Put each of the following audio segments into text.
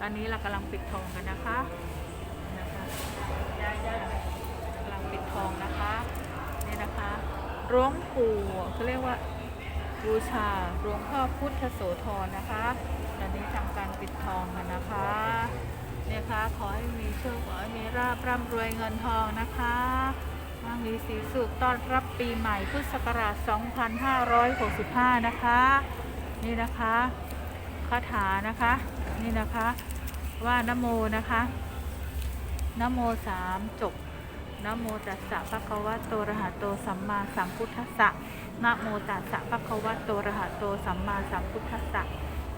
ตอนนี้เรากำลังปิดทองกันนะคะกำลังปิดทองนะคะนี่นะคะหลวงปู่เขาเรียกว่าบูชาหลวงพ่อพุทธโสธรนะคะ ตอนนี้ทำการปิดทองกันนะคะเนี่ยคะขอให้มีโชคขอให้มีราบร่ำรวยเงินทองนะคะมั่งมีสีสุขต้อนรับปีใหม่พุทธศักราช 2565 นะคะ นี่นะคะ คาถานะคะ นี่นะคะว่านโมนะคะนโมสามจบนโมตัสสะภะคะวะโตระหะโตสัมมาสัมพุทธัสสะนโมตัสสะภะคะวะโตระหะโตสัมมาสัมพุทธัสสะ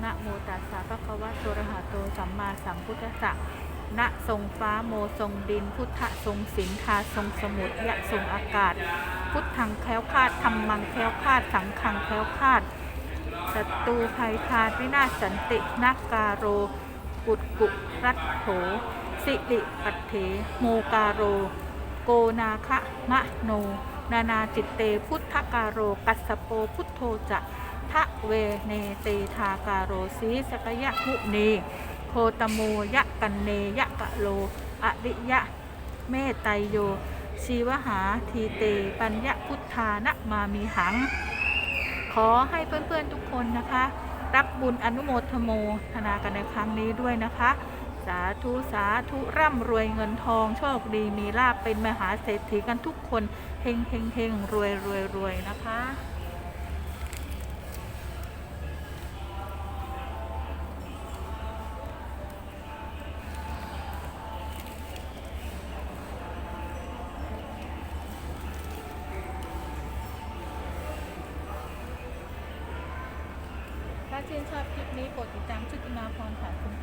นะโมตัสสะภะคะวะโตระหะโตสัมมาสัมพุทธัสสะนะทรงฟ้าโมทรงดิน พุทธะทรงสินทาทรงสมุทรยะทรงอากาศ พุทธังแคล้วคาดธรรมังแคล้วคาดสังฆังแคล้วคาด ศัตรูภัยทานวินาศสันตินัการโร กุดกุรัตโถ สิริปัตเถ โมการโร โกนาคะมะโน นานาจิตเตพุทธการโร กัสโปพุทโธจะทะเวเนเตทาการโรสีสกยะมุนีโคตโมยะกันเนยะกะโลอริยะเมตไตโยชีวหาทีเต ปัญญพุทธานะมามีหัง ขอให้เพื่อนๆทุกคนนะคะ รับบุญอนุโมทโมทนากันในครั้งนี้ด้วยนะคะ สาธุสาธุร่ำรวยเงินทอง โชคดีมีลาบเป็นมหาเศรษฐีกันทุกคนเฮงเฮงเฮงรวยรวยรวยนะคะ ถ้าชื่นชอบคลิปนี้โปรดติดตามชุติมาพรค่ะคุณ